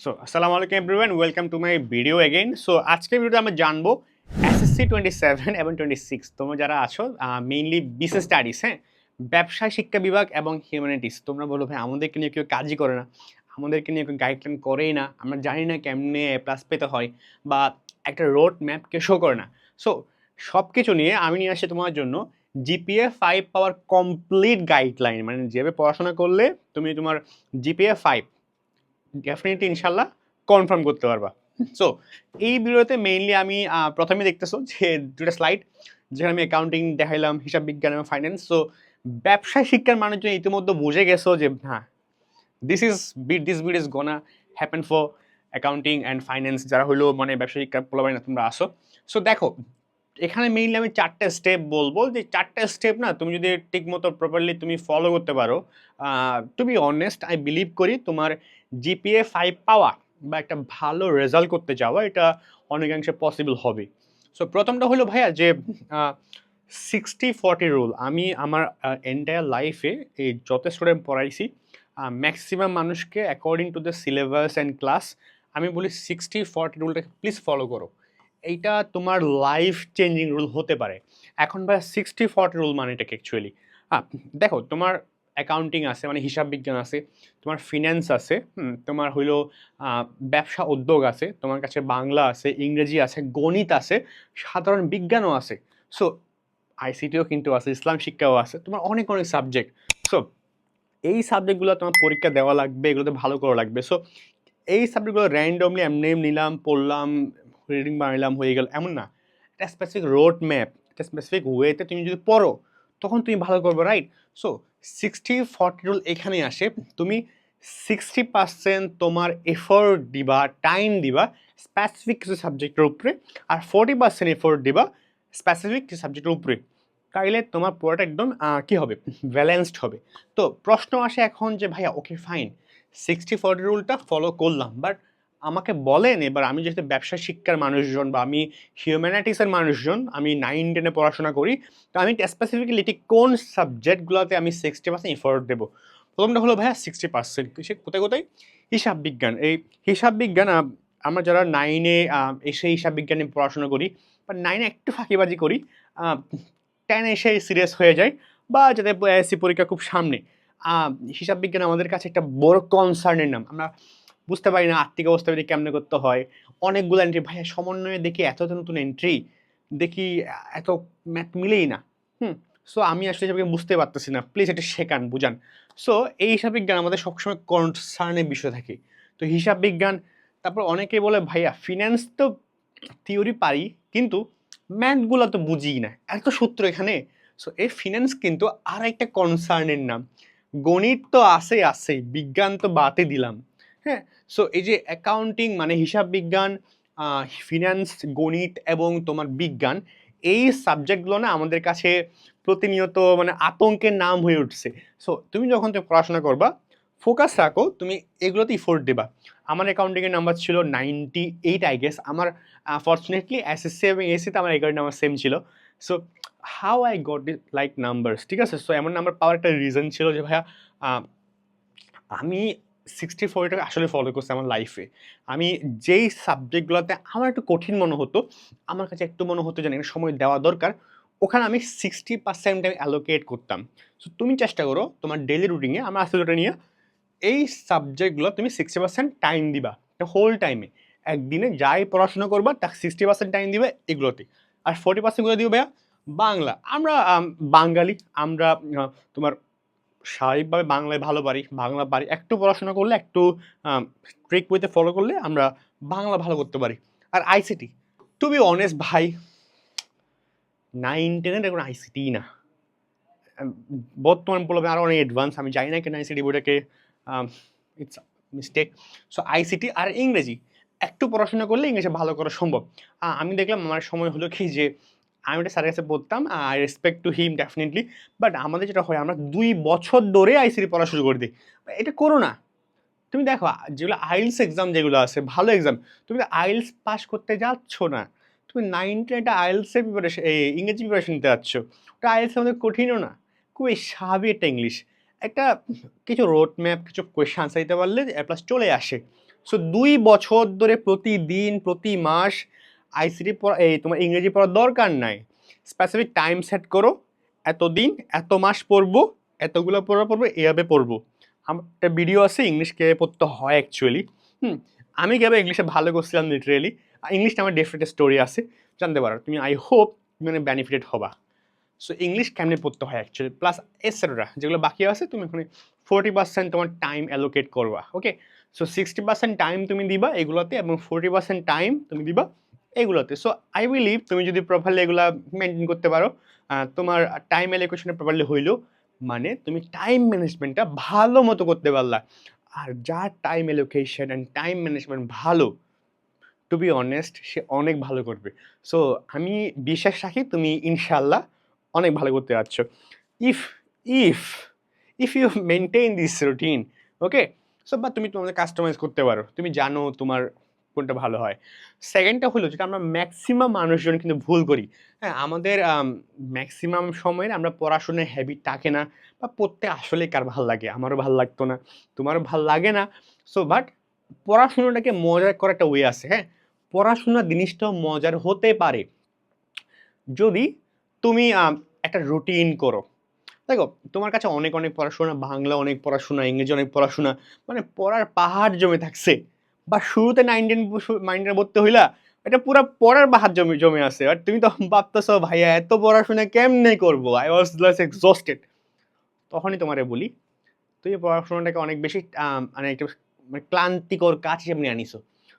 So আসসালামু আলাইকুম everyone welcome to my video again so আজকের ভিডিওতে আমরা জানব এসএসসি টোয়েন্টি সেভেন এবং টোয়েন্টি সিক্স তোমরা যারা আছো মেইনলি বিসিএস স্টাডিজ হ্যাঁ? ব্যবসায় শিক্ষা বিভাগ এবং হিউম্যানিটিস তোমরা বলো, ভাই, আমাদেরকে নিয়ে কেউ কাজই করে না। আমাদেরকে নিয়ে কেউ গাইডলাইন করেই না। আমরা জানি না কেমনে প্লাস পেতে হয় বা একটা রোড ম্যাপকে শো করে না। সো সব কিছু নিয়ে আমি নিয়ে আসি তোমার জন্য জিপিএ ফাইভ পাওয়ার কমপ্লিট গাইডলাইন মানে যেভাবে পড়াশোনা করলে তুমি তোমার জিপিএ ফাইভ ডেফিনেটলি ইনশাল্লাহ কনফার্ম করতে পারবা। সো এই ভিডিওতে মেইনলি আমি প্রথমে দেখতেছো যে দুটা স্লাইড যেখানে আমি অ্যাকাউন্টিং দেখাইলাম, হিসাব বিজ্ঞান এবং ফাইন্যান্স সো ব্যবসায় শিক্ষার মানুষজন ইতিমধ্যে বুঝে গেছো যে হ্যাঁ this is bit this bit is gonna happen for accounting and finance যারা হলো মানে ব্যবসায় শিক্ষার পোলাবাই না তোমরা আসো সো দেখো এখানে মেইনলি আমি চারটে স্টেপ বলব। যে চারটে স্টেপ না, তুমি যদি ঠিক মতো প্রপারলি তুমি ফলো করতে পারো to be honest I believe করি তোমার জিপিএ ফাইভ পাওয়া বা একটা ভালো রেজাল্ট করতে যাওয়া, এটা অনেকাংশে পসিবল হবে। সো প্রথমটা হলো ভাইয়া যে সিক্সটি ফর্টি রুল আমি আমার এন্টায়ার লাইফে এই যত স্টুডেন্ট পড়াইছি। ম্যাক্সিমাম মানুষকে according to the syllabus and class আমি বলি সিক্সটি ফর্টি রুলটাকে প্লিজ ফলো করো। এইটা তোমার লাইফ চেঞ্জিং রুল হতে পারে। এখন ভাই সিক্সটি ফর্টি রুল মানে এটাকে অ্যাকচুয়ালি হ্যাঁ দেখো, তোমার অ্যাকাউন্টিং আছে মানে হিসাব বিজ্ঞান আছে, তোমার ফিন্যান্স আছে তোমার হইল ব্যবসা উদ্যোগ আছে, তোমার কাছে বাংলা আছে, ইংরেজি আছে, গণিত আছে, সাধারণ বিজ্ঞানও আছে। সো আইসিটিও কিন্তু আছে, ইসলাম শিক্ষাও আছে, তোমার অনেক অনেক সাবজেক্ট সো এই সাবজেক্টগুলো তোমার পরীক্ষা দেওয়া লাগবে, এগুলোতে ভালো করা লাগবে। সো এই সাবজেক্টগুলো র্যান্ডমলি এমনি নিলাম, পড়লাম রিডিং বানাইলাম হয়ে গেল, এমন না। একটা স্পেসিফিক রোড ম্যাপ একটা স্পেসিফিক ওয়েতে তুমি যদি পড়ো, তখন তুমি ভালো করবে right so sixty forty rule এখানে আসে। তুমি সিক্সটি পার্সেন্ট তোমার এফোর্ট দিবা টাইম দিবা স্পেসিফিক কিছু সাবজেক্টের উপরে আর ফোর্টি পার্সেন্ট এফোর্ট দিবা স্পেসিফিক কিছু সাবজেক্টের উপরে। তাইলে তোমার পড়াটা একদম কি হবে? ব্যালেন্সড হবে। তো প্রশ্ন আসে এখন যে, ভাইয়া ওকে ফাইন সিক্সটি ফর্টি রুলটা ফলো করলাম বাট আমাকে বলেন, এবার আমি যেহেতু ব্যবসা শিক্ষার মানুষজন বা আমি হিউম্যানিটিসের মানুষজন, আমি নাইন টেনে পড়াশোনা করি, তো আমি স্পেসিফিক্যালি ঠিক কোন সাবজেক্টগুলোতে আমি সিক্সটি পার্সেন্ট এফোর্ট দেবো? প্রথমটা হলো ভাইয়া সিক্সটি পার্সেন্ট সে কোথায় কোথায়? হিসাব বিজ্ঞান। এই হিসাব বিজ্ঞান আমরা যারা নাইনে এসে হিসাব বিজ্ঞানে পড়াশোনা করি, বা নাইনে একটু ফাঁকিবাজি করি টেনে এসে সিরিয়াস হয়ে যায় বা যাতে এসসি পরীক্ষা খুব সামনে হিসাব বিজ্ঞান আমাদের কাছে একটা বড় কনসার্নের নাম। আমরা বুঝতে পারি না, আর্থিক অবস্থা বেরিয়ে কেমনে করতে হয়। অনেকগুলো এন্ট্রি ভাইয়া সমন্বয়ে দেখি এত নতুন এন্ট্রি দেখি এত ম্যাথ মিলেই না। হুম সো আমি আসলে হিসাবে বুঝতে পারতেছি না। প্লিজ এটা শেখান, বুঝান। সো এই হিসাব বিজ্ঞান আমাদের সবসময় কনসার্নের বিষয় থাকে। তো হিসাব বিজ্ঞান, তারপর অনেকেই বলে, ভাইয়া ফিন্যান্স তো থিওরি পারি, কিন্তু ম্যাথগুলো তো বুঝি না। এত সূত্র এখানে? সো এই ফিন্যান্স কিন্তু আর একটা কনসার্নের নাম। গণিত তো আছে আছে বিজ্ঞান তো বাতে দিলাম। হ্যাঁ। সো এই যে অ্যাকাউন্টিং মানে হিসাব বিজ্ঞান ফিনান্স গণিত এবং তোমার বিজ্ঞান, এই সাবজেক্টগুলো না আমাদের কাছে প্রতিনিয়ত মানে আতঙ্কের নাম হয়ে উঠছে। সো তুমি যখন তুমি পড়াশোনা করবা ফোকাস রাখো, তুমি এগুলোতে ইফোর্ট দেবা। আমার অ্যাকাউন্টিংয়ের নাম্বার ছিল নাইনটি এইট আই গেস আমার ফর্চুনেটলি এসএসসি এবং এসিতে আমার এগারো নাম্বার সেম ছিল। So how I got it like numbers ঠিক আছে? সো এমন নাম্বার পাওয়ার একটা রিজন ছিল যে, ভাইয়া আমি সিক্সটি ফোরটাকে আসলে ফলো করছে আমার লাইফে আমি যেই সাবজেক্টগুলোতে আমার একটু কঠিন মনে হতো আমার কাছে একটু মনে হতো যে না, সময় দেওয়া দরকার ওখানে আমি সিক্সটি পার্সেন্ট আমি অ্যালোকেট করতাম। সো তুমি চেষ্টা করো তোমার ডেলি রুটিনে আমার আসলে ওটা নিয়ে এই সাবজেক্টগুলো তুমি সিক্সটি পার্সেন্ট টাইম দিবা এটা হোল টাইমে একদিনে যাই পড়াশোনা করবা তার সিক্সটি পার্সেন্ট টাইম দিবে এগুলোতে। আর ফোর্টি পার্সেন্ট করে দিও ভাইয়া বাংলা। আমরা বাঙালি আমরা তোমার স্বাভাবিকভাবে বাংলায় ভালো পারি, বাংলা পারি। একটু পড়াশোনা করলে, একটু ট্রিক বইতে ফলো করলে আমরা বাংলা ভালো করতে পারি। আর আইসিটি টু বি অনেস্ট ভাই নাইন টেনের এখন আইসিটি না। বর্তমান বলবে আরও অনেক অ্যাডভান্স আমি জানি না কেন আইসিটি বইটাকে ইটস মিস্টেক সো আইসিটি আর ইংরেজি, একটু পড়াশোনা করলে ইংরেজি ভালো করা সম্ভব। আমি দেখলাম আমার সময় হলো কি যে আমি একটা স্যারের কাছে পড়তাম I respect to him definitely but আমাদের যেটা হয়, আমরা দুই বছর ধরে আইসিটি পড়া শুরু করে দিই। এটা করো না। তুমি দেখো, যেগুলো আইলস এক্সাম যেগুলো আছে, ভালো এক্সাম তুমি আইলস পাস করতে যাচ্ছ না। তুমি নাইনটি একটা আইলসের প্রিপারেশন এই ইংরেজি প্রিপারেশন নিতে যাচ্ছ। ওটা আইলস আমাদের কঠিনও না। খুবই স্বাভাবিক একটা ইংলিশ একটা কিছু রোড ম্যাপ কিছু কোয়েশ্চেন আনসার দিতে পারলে প্লাস চলে আসে। সো দুই বছর ধরে প্রতিদিন, প্রতি মাস আইসিটি পড়া, এই তোমার ইংরেজি পড়ার দরকার নাই। স্পেসিফিক টাইম সেট করো এত দিন এত মাস পড়ব, এতগুলো পড়া পড়ব, এভাবে পড়ব। আমার একটা ভিডিও আছে ইংলিশ কে পড়তে হয় অ্যাকচুয়ালি হুম? আমি কীভাবে ইংলিশে ভালো করছিলাম লিটারেলি ইংলিশটা আমার ডিফারেন্ট স্টোরি আছে, জানতে পারো। তুমি আই হোপ তুমি মানে বেনিফিটেড হবা। সো ইংলিশ কেমনে পড়তে হয় অ্যাকচুয়ালি প্লাস এসেটরা যেগুলো বাকি আছে, তুমি ওখানে ফোর্টি পার্সেন্ট তোমার টাইম অ্যালোকেট করবা okay so sixty percent time তুমি দিবা এগুলোতে, এবং ফোর্টি পার্সেন্ট টাইম তুমি দিবা এগুলোতে। সো আই বিলিভ তুমি যদি প্রপারলি এগুলো মেনটেন করতে পারো তোমার টাইম অ্যালোকেশনে প্রপারলি হইল মানে তুমি টাইম ম্যানেজমেন্টটা ভালো মতো করতে পারলা। আর যার time allocation and time management ভালো টু বি অনেস্ট সে অনেক ভালো করবে। সো আমি বিশ্বাস রাখি তুমি ইনশাল্লাহ অনেক ভালো করতে পারছ। If if if you maintain this routine okay so বা তুমি তোমাদের কাস্টমাইজ করতে পারো। তুমি জানো তোমার কোনটা ভালো হয়? সেকেন্ডটা হলো যেটা আমরা ম্যাক্সিমাম মানুষজন কিন্তু ভুল করি। হ্যাঁ আমাদের ম্যাক্সিমাম সময়ে আমরা পড়াশোনার হ্যাবিট থাকে না বা পড়তে আসলে কার ভালো লাগে? আমারও ভালো লাগতো না, তোমারও ভালো লাগে না। সো বাট পড়াশোনাটাকে মজার করার একটা ওয়ে আছে হ্যাঁ? পড়াশোনা জিনিসটাও মজার হতে পারে। যদি তুমি একটা রুটিন করো। দেখো, তোমার কাছে অনেক অনেক পড়াশোনা, বাংলা অনেক পড়াশোনা, ইংরেজি অনেক পড়াশোনা মানে পড়ার পাহাড় জমে থাকছে। বা শুরুতে নাইনটিন মাইন্ডে ভর্তি হইলা, এটা পুরো পড়ার পাহাড় জমে জমে আছে। আর তুমি তখন ভাবতেছো, ভাইয়া, এত পড়াশোনা কেমনে করব? আই ওয়াজ লাস এক্সস্টেড তখনই তোমারে বলি তুমি পড়াশোনাটাকে অনেক বেশি মানে একটা মানে ক্লান্তিকর কাজ হিসেবে নিয়ে আনিছো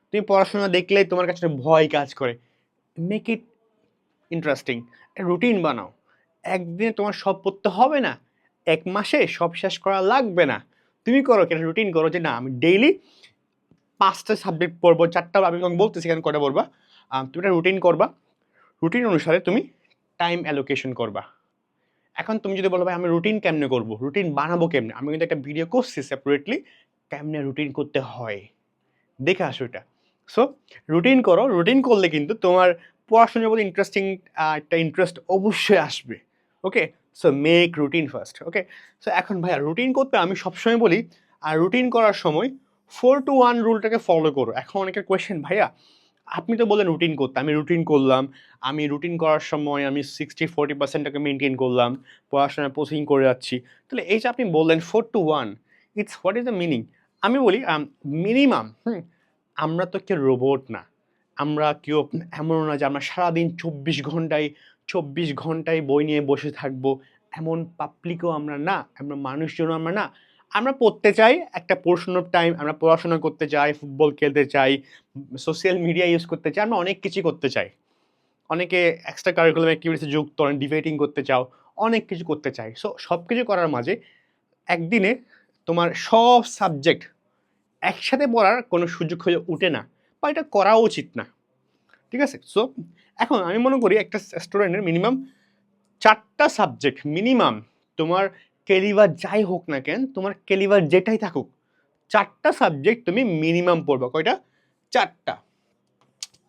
তুমি পড়াশোনা দেখলেই তোমার কাছে ভয় কাজ করে। মেক ইট ইন্টারেস্টিং রুটিন বানাও। একদিনে তোমার সব পড়তে হবে না। এক মাসে সব শেষ করা লাগবে না। তুমি করো কেন রুটিন করো যে, না, আমি ডেইলি পাঁচটা সাবজেক্ট পড়ব, চারটা আমি তোমাকে বলতেছি কেন কটা পড়বা। তুমি একটা রুটিন করবা। রুটিন অনুসারে তুমি টাইম অ্যালোকেশন করবা। এখন তুমি যদি বলো, ভাই, আমি রুটিন কেমনে করব? রুটিন বানাবো কেমনে? আমি কিন্তু একটা ভিডিও করছি সেপারেটলি কেমনে রুটিন করতে হয়? দেখে আসো এটা। সো রুটিন করো। রুটিন করলে কিন্তু তোমার পড়াশোনার প্রতি ইন্টারেস্টিং একটা ইন্টারেস্ট অবশ্যই আসবে। Okay so make routine first okay so এখন ভাইয়া রুটিন করতে আমি সবসময় বলি আর রুটিন করার সময় ফোর টু ওয়ান রুলটাকে ফলো করো। এখন অনেকের কোয়েশ্চেন ভাইয়া, আপনি তো বললেন রুটিন করতে। আমি রুটিন করলাম, আমি রুটিন করার সময় আমি সিক্সটি ফোর্টি পার্সেন্টটাকে মেনটেন করলাম পড়াশোনায় প্রসেসিং করে যাচ্ছি। তাহলে এই যে আপনি বললেন four two one it's what is the meaning আমি বলি মিনিমাম আমরা তো কেউ রোবট না। আমরা কেউ এমনও না যে আমরা সারাদিন চব্বিশ ঘন্টায় চব্বিশ ঘন্টায় বই নিয়ে বসে থাকব। এমন পাবলিকও আমরা না, আমরা মানুষজনও আমরা না। আমরা পড়তে চাই, একটা পোর্শন অফ টাইম আমরা পড়াশোনা করতে চাই ফুটবল খেলতে চাই সোশ্যাল মিডিয়া ইউজ করতে চাই, আমরা অনেক কিছু করতে চাই। অনেকে এক্সট্রা কারিকুলাম অ্যাক্টিভিটিসে যুক্ত, অনেক ডিবেটিং করতে চাও, অনেক কিছু করতে চাই। সো সব কিছু করার মাঝে একদিনে তোমার সব সাবজেক্ট একসাথে পড়ার কোনো সুযোগ হয়ে ওঠে না বা এটা করা উচিত না। ঠিক আছে? সো এখন আমি মনে করি একটা স্টুডেন্টের মিনিমাম চারটা সাবজেক্ট মিনিমাম তোমার কেলিভার যাই হোক না কেন, তোমার কেলিভার যেটাই থাকুক, চারটা সাবজেক্ট তুমি মিনিমাম পড়বা। কয়টা? চারটা।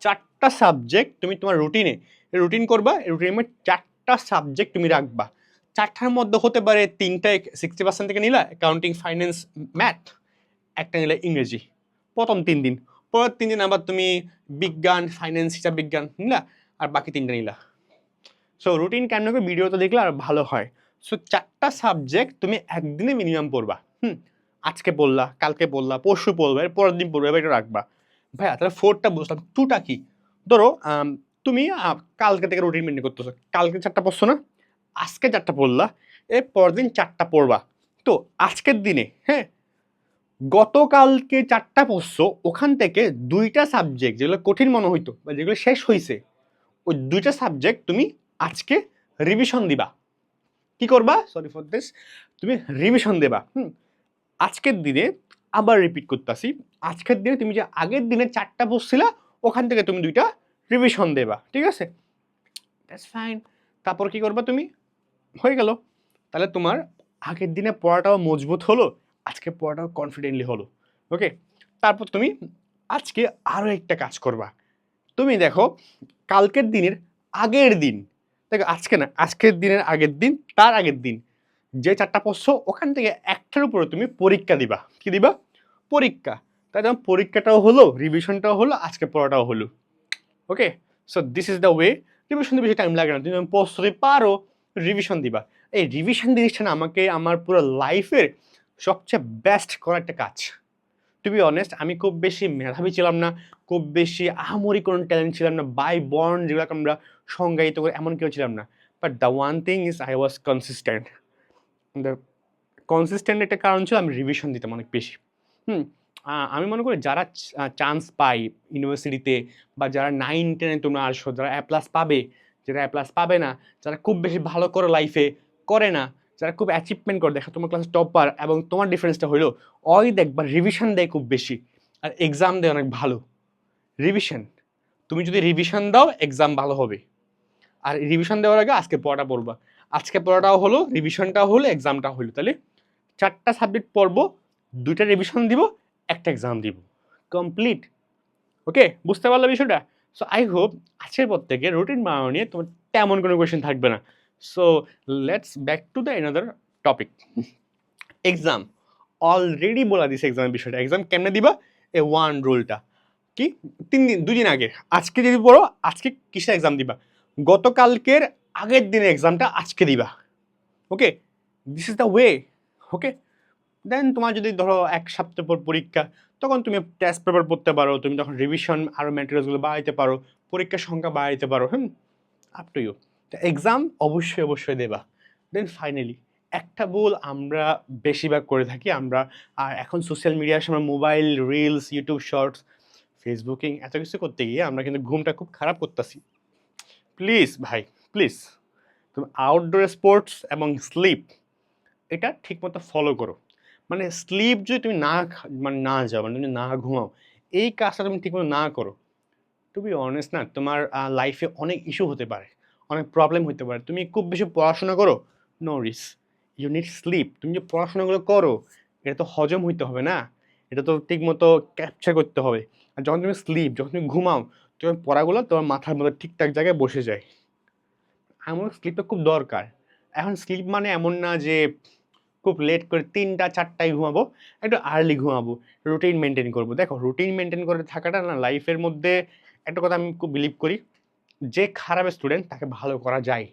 চারটা সাবজেক্ট তুমি তোমার রুটিনে রুটিন করবা মধ্যে চারটা সাবজেক্ট তুমি রাখবা। চারটার মধ্যে হতে পারে তিনটা সিক্সটি পার্সেন্ট থেকে নিলা অ্যাকাউন্টিং ফাইন্যান্স ম্যাথ একটা নিলে ইংরেজি। প্রথম তিন দিন। পরের তিন দিন আবার তুমি বিজ্ঞান ফাইন্যান্স হিসাব বিজ্ঞান নিলা, আর বাকি তিনটা নিলা। সো রুটিন কেন করে ভিডিওতে দেখলে আর ভালো হয়। সো চারটা সাবজেক্ট তুমি একদিনে মিনিমাম পড়বা। হুম, আজকে পড়লা, কালকে পড়লা, পরশু পড়বে পরের দিন পড়বে এটা রাখবা। ভাইয়া, তাহলে ফোরটা বুঝলাম। টুটা কি? ধরো তুমি কালকে থেকে রুটিন মেনটেন করতেছো। কালকে চারটা পড়ছো না? আজকে চারটা পড়লা, এর পরের দিন চারটা পড়বা। তো, আজকের দিনে হ্যাঁ গতকালকে চারটা পড়ছো, ওখান থেকে দুইটা সাবজেক্ট যেগুলো কঠিন মনে হইতো বা যেগুলো শেষ হয়েছে ওই দুইটা সাবজেক্ট তুমি আজকে রিভিশন দিবা। কি করবা? সরি ফর দিস তুমি রিভিশন দেবা, হুম? আজকের দিনে আবার রিপিট করতেছি। আজকের দিনে তুমি যে আগের দিনে চারটা পড়ছিলা ওখান থেকে তুমি দুইটা রিভিশন দেবা, ঠিক আছে? ফাইন তারপর কি করবা তুমি? হয়ে গেল। তাহলে তোমার আগের দিনে পড়াটাও মজবুত হলো, আজকে পড়াটাও কনফিডেন্টলি হলো ওকে তারপর তুমি আজকে আরও একটা কাজ করবা। তুমি দেখো, কালকের দিনের আগের দিন দেখো, আজকে না, আজকের দিনের আগের দিন, তার আগের দিন। যে চারটা পড়ছো ওখান থেকে একটার উপরে তুমি পরীক্ষা দিবা। কি দিবা? পরীক্ষা। তাই যেমন পরীক্ষাটাও হলো রিভিশনটাও হলো, আজকে পড়াটাও হলো। Okay so this is the way revision বেশি টাইম লাগে না। তুমি যখন প্রস্তুতি পারো রিভিশন দিবা। এই রিভিশন জিনিসটা না, আমাকে, আমার পুরো লাইফের সবচেয়ে বেস্ট করা একটা কাজ। টু বি অনেস্ট আমি খুব বেশি মেধাবী ছিলাম না, খুব বেশি আহামরি কোনো ট্যালেন্ট ছিলাম না। বাই বর্ন যেগুলোকে আমরা সংজ্ঞায়িত করে এমন কেউ ছিলাম না। But the one thing is I was consistent the consistent একটা কারণ ছিল আমি রিভিশন দিতাম অনেক বেশি। হুম আমি মনে করি যারা চান্স পাই ইউনিভার্সিটিতে বা যারা নাইন টেনে তোমরা আসো, যারা অ্যাপ্লাস প্লাস পাবে, যারা অ্যাপ্লাস প্লাস পাবে না, যারা খুব বেশি ভালো করে লাইফে করে না, যারা খুব অ্যাচিভমেন্ট করে, দেখা তোমার ক্লাস টপার এবং তোমার ডিফারেন্সটা হলো, ওই দেখবা রিভিশন দেয় খুব বেশি আর এক্সাম দেয় অনেক ভালো। রিভিশন তুমি যদি রিভিশন দাও এক্সাম ভালো হবে। আর রিভিশন দেওয়ার আগে আজকে পড়াটা পড়বা আজকে পড়াটাও হলো রিভিশনটাও হলো এক্সামটাও হলো। তাহলে চারটা সাবজেক্ট পড়ব, দুইটা রিভিশন দিব, একটা এক্সাম দিব। কমপ্লিট ওকে বুঝতে পারল বিষয়টা? সো আই হোপ আজকের পর থেকে রুটিন বানানো নিয়ে তোমার তেমন কোনো কোয়েশ্চেন থাকবে না। So let's back to the another topic exam already বলা দিছে এক্সামের বিষয়টা। এক্সাম কেমনে দিবা? এ ওয়ান রুলটা কি? তিন দিন দুদিন আগে। আজকে যদি পড়ো, আজকে কিসের এক্সাম দিবা? গতকালকের আগের দিনে এক্সামটা আজকে দিবা। Okay this is the way okay then তোমার যদি ধরো এক সপ্তাহ পর পরীক্ষা, তখন তুমি টেস্ট পেপার পড়তে পারো, তুমি তখন রিভিশন আরও ম্যাটেরিয়ালসগুলো বাড়াইতে পারো, পরীক্ষার সংখ্যা বাড়াইতে পারো, হুম? আপ টু ইউ তো এক্সাম অবশ্যই অবশ্যই দেবা। দেন ফাইনালি একটা ভুল আমরা বেশিরভাগ করে থাকি, আমরা, আর এখন সোশ্যাল মিডিয়ার সময় mobile reels YouTube shorts Facebooking এত কিছু করতে গিয়ে আমরা কিন্তু ঘুমটা খুব খারাপ করতেছি। প্লিজ ভাই প্লিজ তুমি আউটডোর স্পোর্টস এবং স্লিপ এটা ঠিকমতো ফলো করো। মানে স্লিপ যদি তুমি না মানে না যাও মানে তুমি না ঘুমাও, এই কাজটা তুমি ঠিকমতো না করো। টু বি অনেস্ট না, তোমার লাইফে অনেক ইস্যু হতে পারে, অনেক প্রবলেম হতে পারে। তুমি খুব বেশি পড়াশোনা করো no rest you need sleep তুমি যে পড়াশোনাগুলো করো, এটা তো হজম হইতে হবে না। এটা তো ঠিকমতো ক্যাপচার করতে হবে। আর যখন তুমি স্লিপ যখন তুমি ঘুমাও তোমার পড়াগুলো তোমার মাথার মধ্যে ঠিকঠাক জায়গায় বসে যায়। আমার স্লিপটা খুব দরকার। এখন স্লিপ মানে এমন না যে খুব লেট করে তিনটা, চারটায় ঘুমাবো, একটু আর্লি ঘুমাবো রুটিন মেনটেন করব। দেখো রুটিন মেনটেন করে থাকাটা না লাইফের মধ্যে একটা কথা আমি খুব বিলিভ করি, যে খারাপ স্টুডেন্ট তাকে ভালো করা যায়।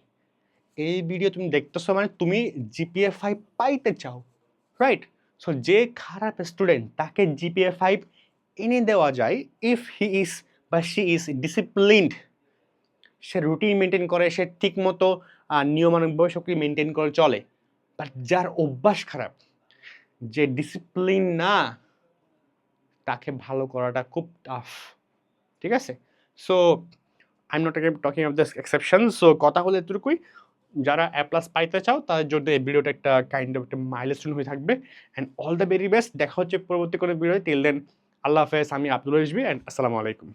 এই ভিডিও তুমি দেখতেছো মানে তুমি জিপিএ ফাইভ পাইতে চাও রাইট সো যে খারাপ স্টুডেন্ট তাকে জিপিএ ফাইভ এনে দেওয়া যায় ইফ হি ইজ বা শি ইজ ডিসিপ্লিনড সে রুটিন মেনটেন করে, সে ঠিকমতো নিয়মানুবর্তিতা সবকে মেনটেন করে, চলে। বাট যার অভ্যাস খারাপ, যে ডিসিপ্লিন না, তাকে ভালো করাটা খুব টাফ ঠিক আছে? So I am not talking of this exception so কথা হলো এতটুকুই। যারা অ্যাপ প্লাস পাইতে চাও, তাদের জন্য এই ভিডিওটা একটা কাইন্ড অফ একটা মাইলস্টোন হয়ে থাকবে। And all the very best দেখা হচ্ছে পরবর্তী কোনো ভিডিও টিল দেন আল্লাহ হাফেজ, আমি আব্দুল রিজবি অ্যান্ড আসসালামু আলাইকুম।